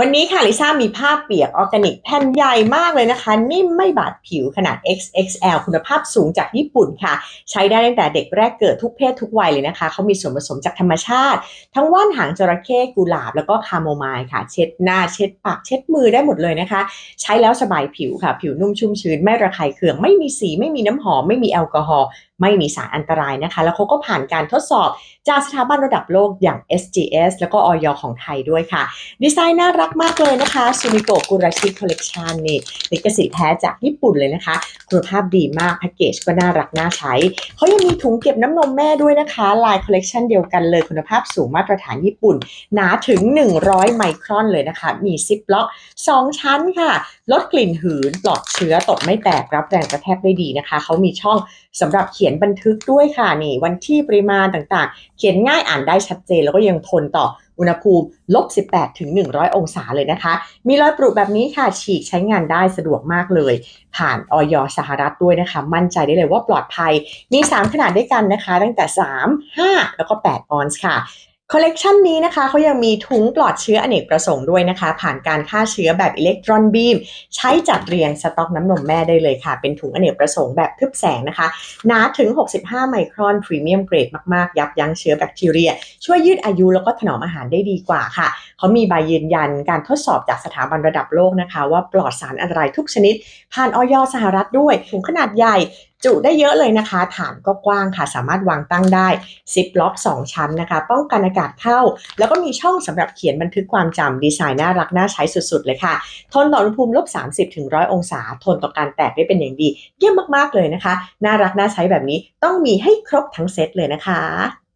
วันนี้ค่ะลิซ่ามีผ้าเปียกออร์แกนิกแผ่นใหญ่มากเลยนะคะ นิ่มไม่บาดผิวขนาด XXL คุณภาพสูงจากญี่ปุ่นค่ะ ใช้ได้ตั้งแต่เด็กแรกเกิดทุกเพศทุกวัยเลยนะคะ เขามีส่วนผสมจากธรรมชาติ ทั้งว่านหางจระเข้กุหลาบ แล้วก็คาโมไมล์ค่ะ เช็ดหน้าเช็ดปากเช็ดมือได้หมดเลยนะคะ ใช้แล้วสบายผิวค่ะ ผิวนุ่มชุ่มชื้นไม่ระคายเคืองไม่มีสีไม่มีน้ำหอมไม่มีแอลกอฮอล์ไม่มีสารอันตรายนะคะ แล้วเขาก็ผ่านการทดสอบจากสถาบันระดับโลกอย่าง SGS แล้วก็ออยของไทยด้วยค่ะ ดีไซน์น่ารักรักมากเลยนะคะซูมิโกะกุราชิคอลเลกชันนี่ลิขสิทธิ์แท้จากญี่ปุ่นเลยนะคะ คุณภาพดีมากแพ็กเกจก็น่ารักน่าใช้เขายังมีถุงเก็บน้ำนมแม่ด้วยนะคะ ลายคอลเลกชันเดียวกันเลยคุณภาพสูงมาตรฐานญี่ปุ่น หนาถึง 100 ไมครอนเลยนะคะ มีซิปล็อก 2 ชั้นค่ะ ลดกลิ่นหืน ปลอดเชื้อตกไม่แตกรับแรงกระแทกได้ดีนะคะเขามีช่องสำหรับเขียนบันทึกด้วยค่ะนี่วันที่ปริมาณต่างๆ เขียนง่ายอ่านได้ชัดเจนแล้วก็ยังทนต่อ อุณหภูมิลบ 18 ถึง 100 องศาเลยนะคะ มีรอยปรุแบบนี้ค่ะ ฉีกใช้งานได้สะดวกมากเลย ผ่านออยสหรัฐด้วยนะคะ มั่นใจได้เลยว่าปลอดภัย มี 3 ขนาดด้วยกันนะคะ ตั้งแต่ 3 5 แล้วก็ 8 ออนซ์ค่ะ คอลเลกชันนี้นะคะเขายังมีถุงปลอดเชื้ออเนกประสงค์ด้วยนะคะ ผ่านการฆ่าเชื้อแบบอิเล็กตรอนบีม ใช้จัดเรียงสต็อกน้ำนมแม่ได้เลยค่ะ เป็นถุงอเนกประสงค์แบบทึบแสงนะคะ หนาถึง 65 ไมครอนพรีเมียมเกรดมาก ๆ ยับยั้งเชื้อแบคทีเรีย ช่วยยืดอายุแล้วก็ถนอมอาหารได้ดีกว่าค่ะ เขามีใบยืนยันการทดสอบจากสถาบันระดับโลกนะคะ ว่าปลอดสารอันตรายทุกชนิด ผ่านออยสหรัฐด้วยถุงขนาดใหญ่ จุได้เยอะเลยนะคะ ฐานก็กว้างค่ะ สามารถวางตั้งได้ซิปล็อก 2 ชั้นนะคะ ป้องกันอากาศเข้า แล้วก็มีช่องสำหรับเขียนบันทึกความจำดีไซน์น่ารักน่าใช้สุดๆ เลยค่ะ ทนต่ออุณหภูมิลบ 30ถึง100 องศา ทนต่อการแตกได้เป็นอย่างดี เยี่ยมมากๆเลยนะคะ น่ารักน่าใช้แบบนี้ต้องมีให้ครบทั้งเซตเลยนะคะ